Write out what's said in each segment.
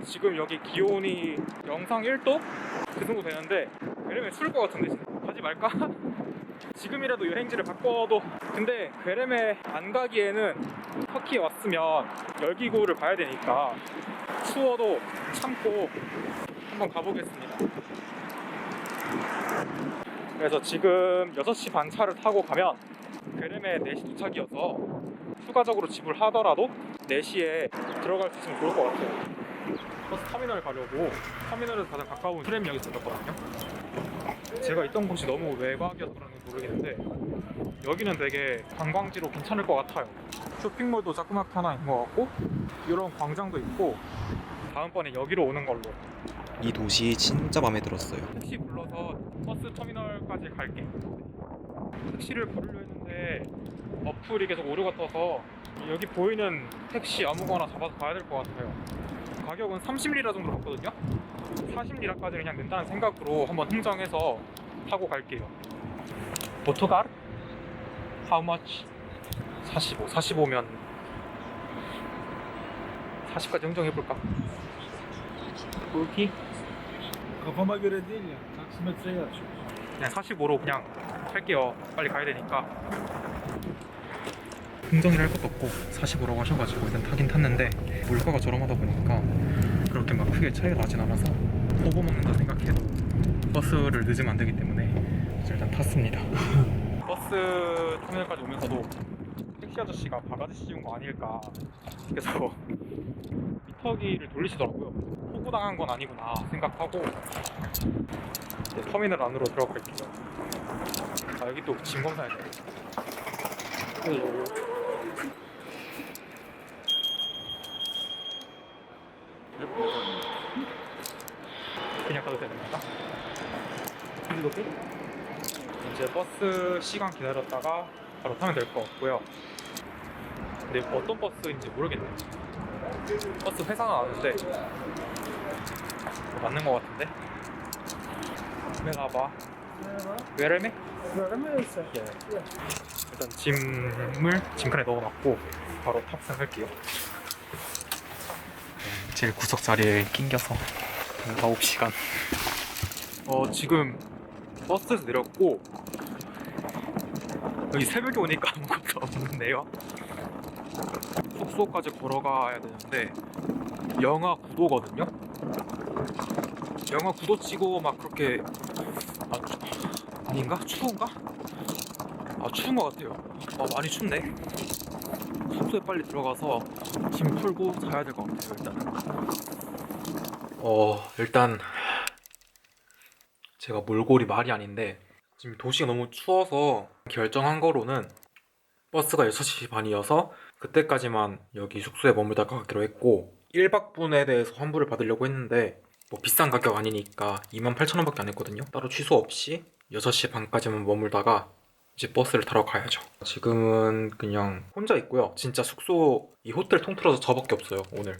어, 지금 여기 기온이 영상 1도? 그 정도 되는데 괴렘에 추울 것 같은데 진짜. 가지 말까? 지금이라도 여행지를 바꿔도 근데 괴렘에 안 가기에는 터키에 왔으면 열기구를 봐야 되니까 추워도 참고 한번 가보겠습니다 그래서 지금 6시 반 차를 타고 가면 괴렘에 4시 도착이어서 추가적으로 지불하더라도 4시에 들어갈 수 있으면 좋을 것 같아요 버스 터미널 가려고 터미널에서 가장 가까운 트램역이 들렸거든요 제가 있던 곳이 너무 외곽이어서 그런지 모르겠는데 여기는 되게 관광지로 괜찮을 것 같아요 쇼핑몰도 자그맣게 하나 있는 것 같고 이런 광장도 있고 다음번에 여기로 오는 걸로 이 도시 진짜 마음에 들었어요. 택시 불러서 버스 터미널까지 갈게. 택시를 부르려 했는데 어플이 계속 오류가 떠서 여기 보이는 택시 아무거나 잡아서 가야 될 것 같아요. 가격은 30리라 정도 받거든요. 40리라까지 그냥 낸다는 생각으로 한번 흥정해서 타고 갈게요. 오토갈? How much? 45. 45면 40까지 흥정해볼까? 여기? Kafama göre değil ya. 그냥 45로 그냥 할게요. 빨리 가야 되니까. 흥정이라 할 것도 없고 45라고 하셔가지고 일단 타긴 탔는데 물가가 저렴하다 보니까 그렇게 막 크게 차이가 나진 않아서 호보 먹는다 생각해도 버스를 늦으면 안 되기 때문에 일단 탔습니다. 버스 터미널까지 오면서도 택시 아저씨가 바가지 씌운 거 아닐까 그래서 미터기를 돌리시더라고요. 호구당한 건 아니구나 생각하고 이제 터미널 안으로 들어갈게요. 아 여기 또 짐 검사해야 돼. 그냥 가도 건가? 이렇게? 이제 버스 시간 기다렸다가 바로 타면 될 것 같고요. 근데 어떤 버스인지 모르겠네. 버스 회사는 아는데 맞는 것 같은데? 내가 외래매? Göremezse. 예. 일단 짐을 짐칸에 넣어놨고 바로 탑승할게요. 네, 제일 구석 자리에 낑겨서 9시간. 어 지금 버스에서 내렸고 여기 새벽에 오니까 아무것도 없는데요. 숙소까지 걸어가야 되는데 영하 9도거든요. 영하 9도 치고 막 그렇게 아, 추- 아닌가? 추운가? 아 추운 것 같아요. 아 많이 춥네. 숙소에 빨리 들어가서 짐 풀고 자야 될 것 같아요. 일단은. 어 일단 제가 몰골이 말이 아닌데 지금 도시가 너무 추워서 결정한 거로는 버스가 6시 반이어서 그때까지만 여기 숙소에 머물다가 가기로 했고 1박 분에 대해서 환불을 받으려고 했는데 뭐 비싼 가격 아니니까 28,000원밖에 안 했거든요. 따로 취소 없이 6시 반까지만 머물다가 이제 버스를 타러 가야죠. 지금은 그냥 혼자 있고요. 진짜 숙소 이 호텔 통틀어서 저밖에 없어요 오늘.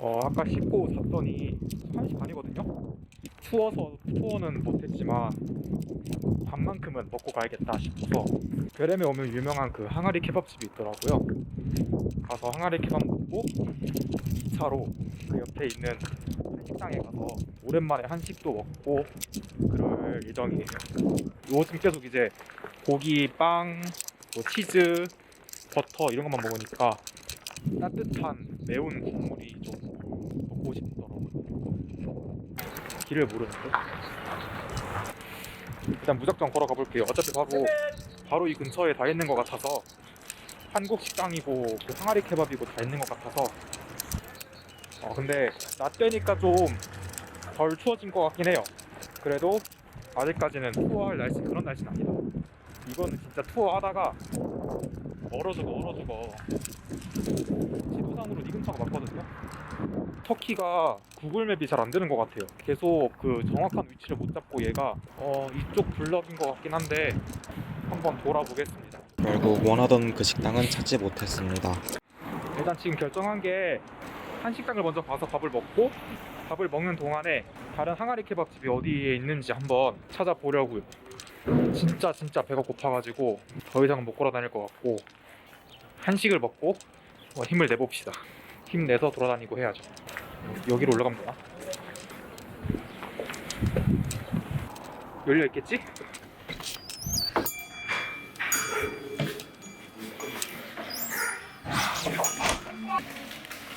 어 아까 씻고 잤더니 1시 반이거든요. 추워서 투어는 못했지만 밥만큼은 먹고 가야겠다 싶어서 괴렘에 오면 유명한 그 항아리 케밥집이 있더라고요. 가서 항아리 케밥 먹고 2차로 그 옆에 있는 식당에 가서 오랜만에 한식도 먹고 그럴 예정이에요. 요즘 계속 이제 고기, 빵, 뭐 치즈, 버터 이런 것만 먹으니까 따뜻한 매운 국물이 좀 먹고 싶더라고요. 길을 모르는데. 일단 무작정 걸어가 볼게요. 어차피 바로 바로 이 근처에 다 있는 것 같아서 한국 식당이고 그 항아리 케밥이고 다 있는 것 같아서 어 근데 낮 되니까 좀 덜 추워진 것 같긴 해요. 그래도 아직까지는 투어할 날씨 그런 날씨는 아니다. 이거는 진짜 투어 하다가 얼어 죽어 얼어 죽어. 지도상으로 이 근처가 맞거든요. 터키가 구글맵이 잘 안 되는 것 같아요. 계속 그 정확한 위치를 못 잡고 얘가 어 이쪽 블럭인 것 같긴 한데 한번 돌아보겠습니다. 결국 원하던 그 식당은 찾지 못했습니다. 일단 지금 결정한 게 한식당을 먼저 가서 밥을 먹고 밥을 먹는 동안에 다른 항아리 케밥집이 어디에 있는지 한번 찾아보려고요. 진짜 진짜 배가 고파가지고 더 이상 못 걸어다닐 것 같고 한식을 먹고 어, 힘을 내봅시다. 힘내서 돌아다니고 해야죠. 여기로 올라가면 되나? 열려 있겠지?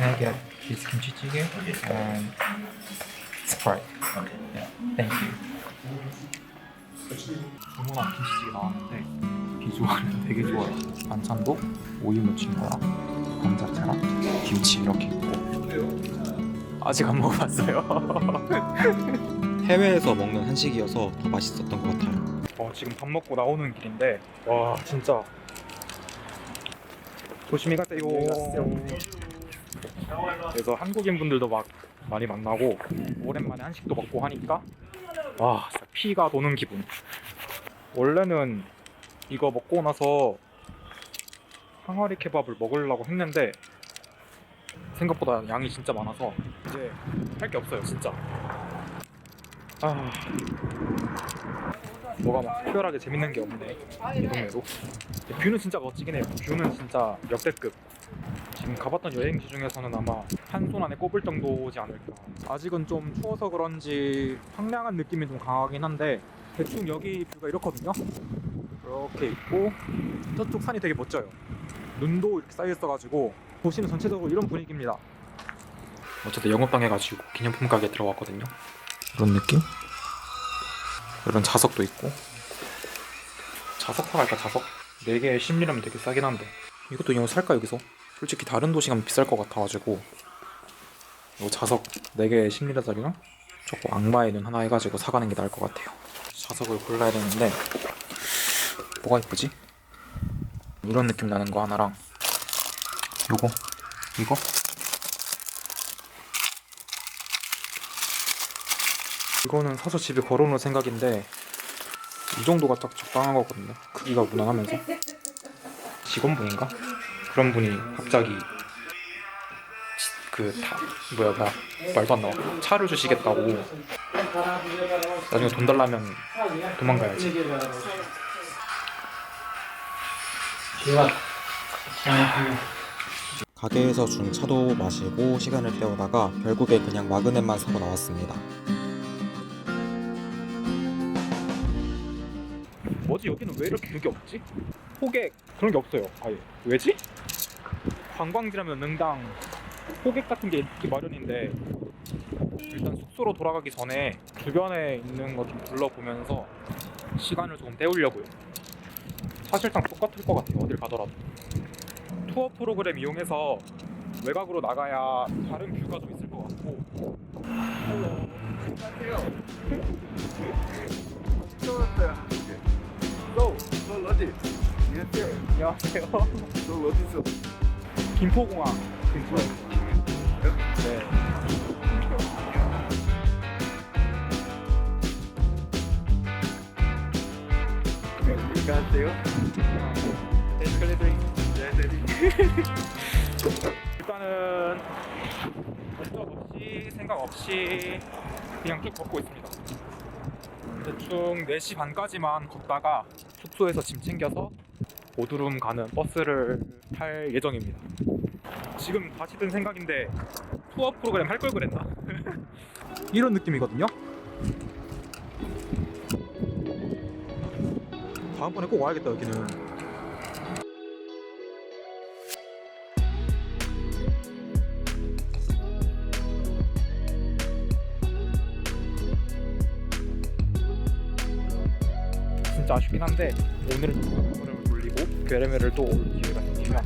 I get this 김치찌개 and Sprite? Okay. Yeah. Thank you. 주문한 김치찌개 나왔는데 비주얼은 되게 좋아요. 반찬도 오이 무친 거랑 감자채랑 김치 이렇게 있고 아직 안 먹어봤어요. 해외에서 먹는 한식이어서 더 맛있었던 것 같아요. 어, 지금 밥 먹고 나오는 길인데 와 진짜 조심히 가세요. 그래서 한국인 분들도 막 많이 만나고 오랜만에 한식도 먹고 하니까 와 진짜 피가 도는 기분. 원래는 이거 먹고 나서 항아리 케밥을 먹으려고 했는데 생각보다 양이 진짜 많아서 이제 할 게 없어요 진짜. 아 뭐가 막 특별하게 재밌는 게 없네 이 동네도. 뷰는 진짜 멋지긴 해요. 뷰는 진짜 역대급. 지금 가봤던 여행지 중에서는 아마 한 손 안에 꼽을 정도지 않을까. 아직은 좀 추워서 그런지 황량한 느낌이 좀 강하긴 한데 대충 여기 뷰가 이렇거든요 이렇게 있고 저쪽 산이 되게 멋져요. 눈도 이렇게 쌓여 있어가지고 도시는 전체적으로 이런 분위기입니다. 어쨌든 영업당해가지고 기념품 가게 들어왔거든요. 이런 느낌? 이런 자석도 있고. 자석 사갈까 자석? 4개에 10리라면 되게 싸긴 한데. 이것도 이거 살까 여기서? 솔직히 다른 도시 가면 비쌀 것 같아가지고. 이거 자석 4개에 10리라짜리랑 저거 악마의 눈 하나 해가지고 사가는 게 나을 것 같아요. 자석을 골라야 되는데 뭐가 이쁘지? 이런 느낌 나는 거 하나랑. 요거? 이거? 이거는 사서 집에 걸어놓을 생각인데 이 정도가 딱 적당한 거거든요. 크기가 무난하면서. 직원분인가? 그런 분이 갑자기 그다 뭐야 뭐야 말도 안 나와. 차를 주시겠다고. 나중에 돈 달라면 도망가야지. 가게에서 준 차도 마시고 시간을 때우다가 결국에 그냥 마그넷만 사고 나왔습니다. 뭐지 여기는 왜 이렇게 그게 없지? 호객 그런 게 없어요. 아예 왜지? 관광지라면 능당 호객 같은 게 있기 마련인데 일단 숙소로 돌아가기 전에 주변에 있는 거 좀 둘러보면서 시간을 조금 때우려고요. 사실상 똑같을 것 같아요. 어딜 가더라도 투어 프로그램 이용해서 외곽으로 나가야 다른 뷰가 좀 있을 것 같고 안녕하세요. 김포공항 근처. 네. 안녕하세요. 에스 컬레이터링. 일단은 목적 없이 생각 없이 그냥 쭉 걷고 있습니다. 대충 4시 반까지만 걷다가 숙소에서 짐 챙겨서 오두룸 가는 버스를 탈 예정입니다. 지금 다시 든 생각인데 투어 프로그램 할 걸 그랬나? 이런 느낌이거든요. 다음번에 꼭 와야겠다 여기는. 진짜 아쉽긴 한데 오늘은 프로그램을 돌리고 괴레메를 또 올 기회가 생기면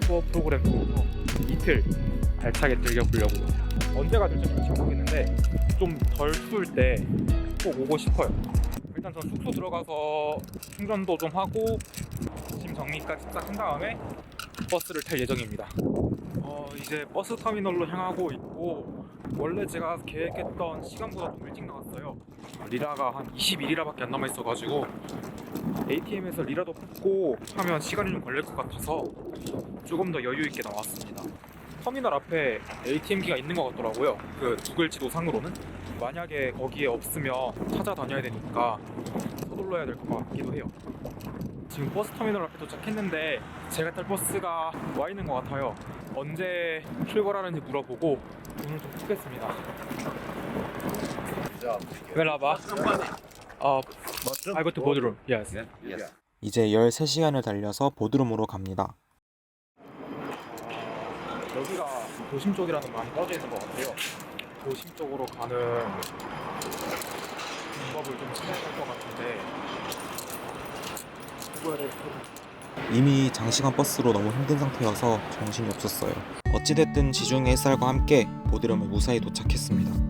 투어 프로그램 통해서 이틀 알차게 즐겨보려고요. 언제가 될지 잘 모르겠는데 좀 덜 추울 때 꼭 오고 싶어요. 일단 전 숙소 들어가서 충전도 좀 하고 짐 정리까지 싹한 다음에 버스를 탈 예정입니다. 어, 이제 버스 터미널로 향하고 있고 원래 제가 계획했던 시간보다 좀 일찍 나왔어요. 리라가 한 21리라밖에 안 남아 있어가지고 ATM에서 리라도 뽑고 하면 시간이 좀 걸릴 것 같아서 조금 더 여유 있게 나왔습니다. 터미널 앞에 ATM기가 있는 것 같더라고요. 그 구글 지도 상으로는 만약에 거기에 없으면 찾아다녀야 되니까 서둘러야 될 것 같기도 해요. 지금 버스 터미널 앞에 도착했는데 제가 탈 버스가 와 있는 것 같아요. 언제 출발하는지 물어보고 오늘 좀 푸겠습니다. 웰라바. 어, I go to boardroom. Yes. 이제 13시간을 달려서 보드룸으로 갑니다. 여기가 도심 쪽이라는 많이 떠져 있는 것 같아요. 도심 쪽으로 가는 방법을 좀 찾아야 될 것 같은데 이미 장시간 버스로 너무 힘든 상태여서 정신이 없었어요. 어찌됐든 지중해 햇살과 함께 보드름에 무사히 도착했습니다.